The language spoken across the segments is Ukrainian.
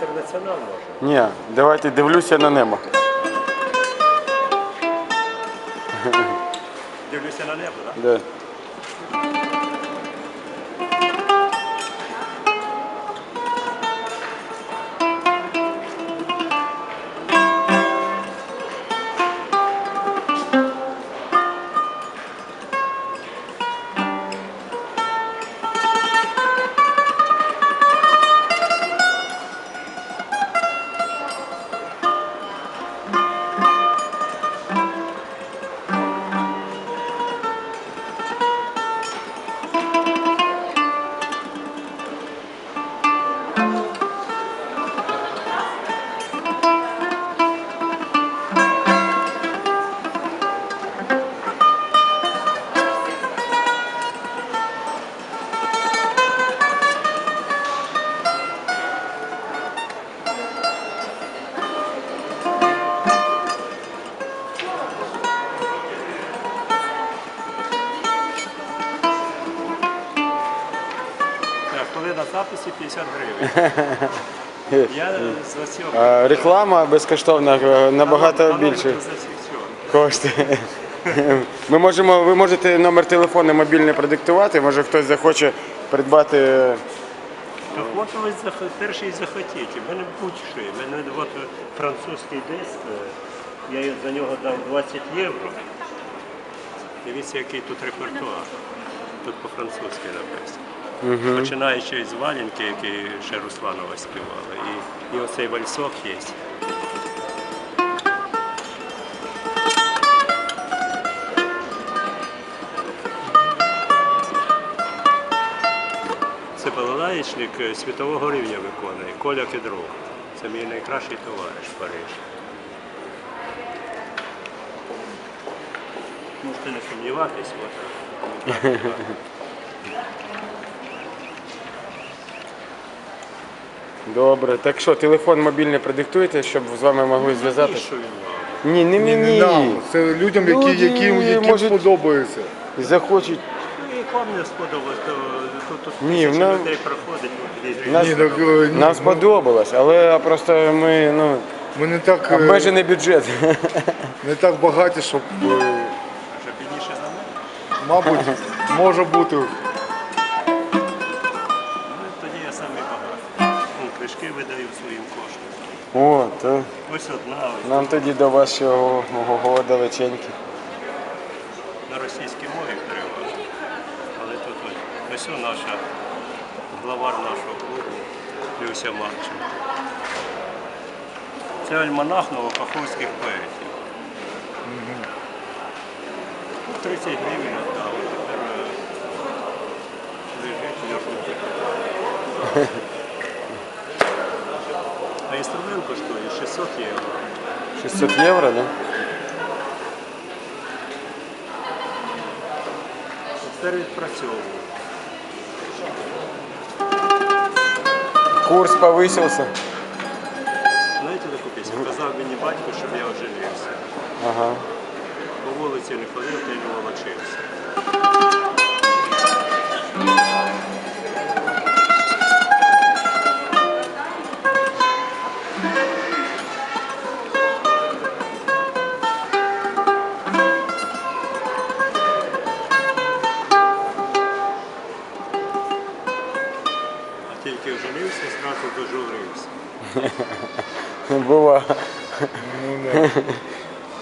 інтернаціонал може. Ні, давайте дивлюся на небо. Дивлюся на небо, так? Да. Так, 250 гривень. Я е, за Реклама безкоштовна е, набагато більше Кошти. Ми можемо, ви можете номер телефону мобільний продиктувати, може хтось захоче придбати. е, Хлопець зах- перший захотів. Мене будь-що. мене от французький диск, е, я за нього дав 20 євро. Дивіться, який тут репертуар. Тут по-французьки написано. Починаючи з валінки, який ще Русланова співала, і, і оцей вальсок є. Це балалаєчник світового рівня виконує, Коля Кедров. Це мій найкращий товариш в Парижі. Можете не сумніватись, от. Добре, так що, телефон мобільний продиктуєте, щоб з вами могли він вам? Ні, не Ні, не мені. нам. Це людям, які, Люди, яким, яким можуть- сподобається. Захочуть. Ну, і вам не сподобалось, то тут, тут Ні, тисячі нам- людей проходить, Нас- Ні, так, е, ні, Нам ну, сподобалось, але просто ми ну, ми не так, е, обмежений бюджет. не так багаті, щоб, е, Що бідніше за мене? мабуть, може бути. Книжки видаю своїм коштом. О, то Ось одна, ось нам тоді до вас ще ого далеченькі. на російській мові переважно. Але тут ось, ось наша главар нашого клубу Люся Марченко. Це альманах новокаховських поетів. Ну, 30 гривень віддав, а тепер е, лежить лежить. А інструмент коштує 600 євро. 600 євро, да? Тепер відпрацьовую. Курс повисився. Знаєте таку пісню? Казав мені батько, щоб я оженився. Ага. По вулиці не ходив, та й не волочився. Оженився, зразу дожурився. Бува.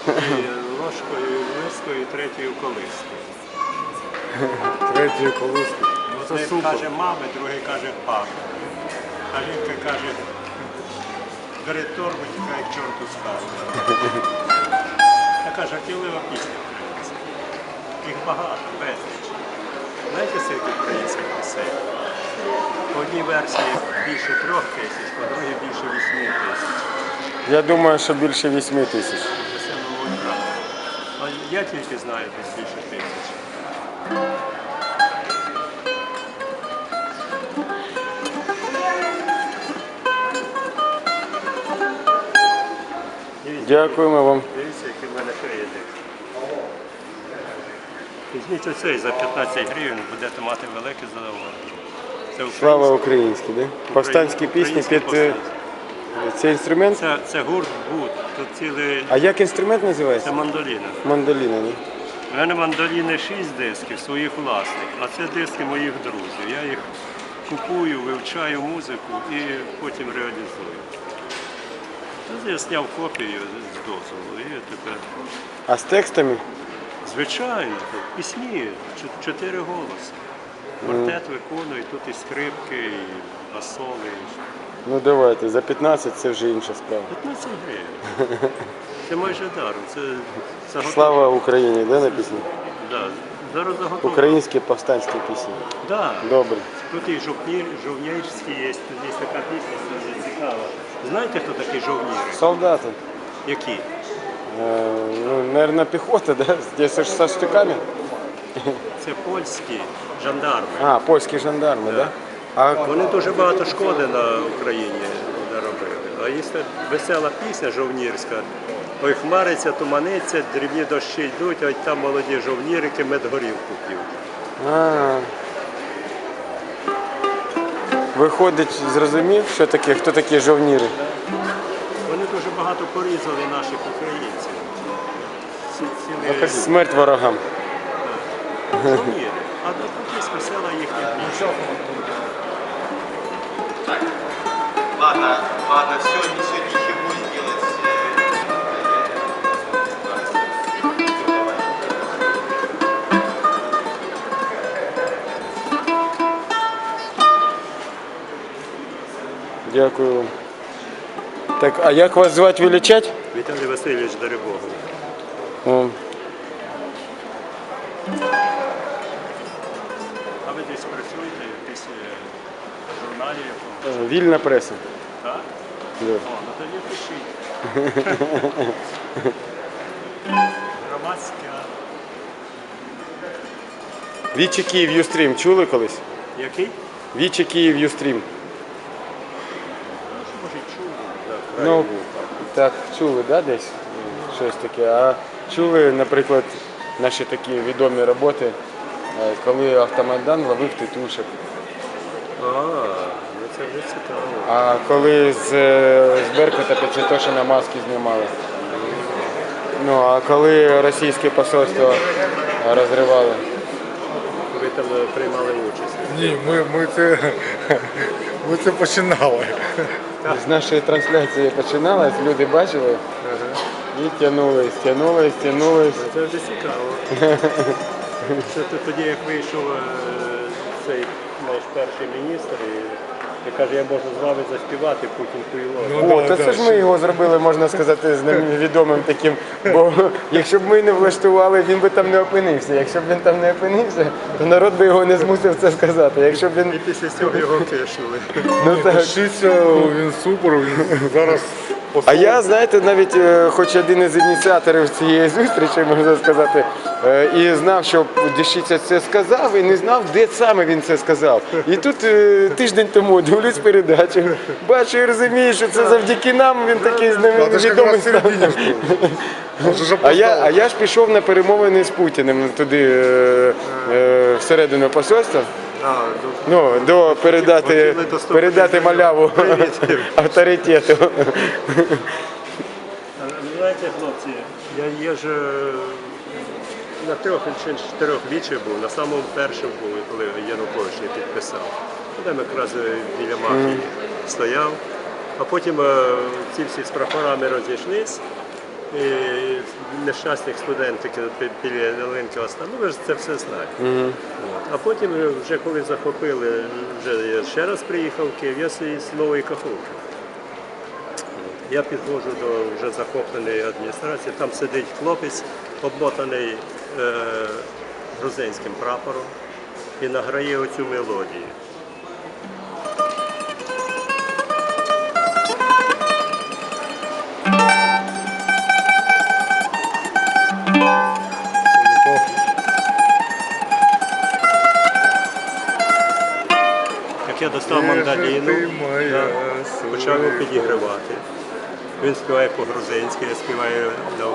І ложкою, і мискою, і третьою колискою. Третій колиски. Ну це Один супер. каже мами, другий каже папа. А жінка каже, бери торбу, тікай к чорту хати. Така жартівлива пісня українська. Їх багато, безліч. Знаєте, скільки українських пісень? По одній версії більше трьох тисяч, по другій більше вісьми тисяч. Я думаю, що більше 8 тисяч. Це правда. А я тільки знаю десь більше тисяч. Дякуємо вам. Дивіться, який в мене кредит. Візьміть оцей за 15 гривень, будете мати велике задоволення. Слава українській, да? Повстанські пісні під, е, повстанський. Це інструмент? Це, це гурт Бут. Тут цілий. А як інструмент називається? Це мандоліна. Мандоліна, ні? У мене мандоліни 6 дисків своїх власних, а це диски моїх друзів. Я їх купую, вивчаю музику і потім реалізую. Тут я зняв копію з дозволу і тепер. А з текстами? Звичайно, пісні, чотири голоси. Квартет виконує, тут і скрипки, і басоли. Ну давайте, за 15 це вже інша справа. 15 гривень. Це майже даром. Це, це готово. Слава Україні, де написано? Да. Зараз заготовлено. Українські повстанські пісні. Да. Добре. Тут і жовнір, жовнірський є, тут є така пісня, дуже цікава. Знаєте, хто такий жовнір? Солдати. Які? Е, ну, наверное, піхота, да? Здесь со штиками. Це польські жандарми. А, польські жандарми, да? А Вони дуже багато шкоди на Україні наробили. А є весела пісня жовнірська. Ой, хмариться, туманиться, дрібні дощі йдуть, ось там молоді жовнірики медгорівку п'ють. А. Виходить, зрозумів, що таке, хто такі жовніри? Вони дуже багато порізали наших українців. Ці- Цілі Смерть ворогам. Жовніри. А до тут є весела їхня пісня. Ладно, ладно, все, все, ничего сделать. Дякую вам. Так, а як вас звати величать? Віталій Васильович Дарибогов. Вільна преса. Так? Да. О, ну тоді пишіть. Громадська. Вічі Київ Юстрім чули колись? Який? Вічі Київ Юстрім. Може чув. Ну, так, чули, да, десь? Щось таке. А чули, наприклад, наші такі відомі роботи, е, коли автомайдан ловив титушок. А, ну це вже цікаво. А коли з, е, з Беркута Печетошина маски знімали. Ну, а коли російське посольство розривали. Ви там е, приймали участь. Ні, ми, ми, це, ми це починали. З нашої трансляції починалось, люди бачили і тягнулись, тягнулись, тягнулись. Це вже цікаво. Це тоді, як вийшов е, цей наш перший міністр і, і каже, я можу з вами заспівати Путін хуйло. Ну, О, то це ж ми його зробили, можна сказати, з ним відомим таким. Бо якщо б ми не влаштували, він би там не опинився. Якщо б він там не опинився, то народ би його не змусив це сказати. Якщо б він. І після цього його кишили, Ну так. Пишіться, він супер, він зараз А я, знаєте, навіть е, хоч один із ініціаторів цієї зустрічі, можна сказати, е, і знав, що Дещиця це сказав, і не знав, де саме він це сказав. І тут е, тиждень тому дивлюсь передачу, бачу і розумію, що це завдяки нам він такий з А ним ти ж відомий ж А я, а я ж пішов на перемовини з Путіним туди е, е, всередину посольства. А, Ну, до передати, передати маляву авторитету. Знаєте, хлопці, я є ж е, на трьох чи чотирьох вічах був, на самому першому був, коли Янукович не підписав. Там якраз е, біля мафії стояв. А потім е, ці всі з прапорами розійшлись. І нещасних студентів біля остали. Ну ви ж це все знаєте. От. А потім вже коли захопили, вже я ще раз приїхав в Київ, я з нової каховки. Я підходжу до вже захопленої адміністрації, там сидить хлопець, обмотаний е, грузинським прапором і награє оцю мелодію. Як мандаліну, да, почав його підігривати. Він співає по-грузинськи, я співаю на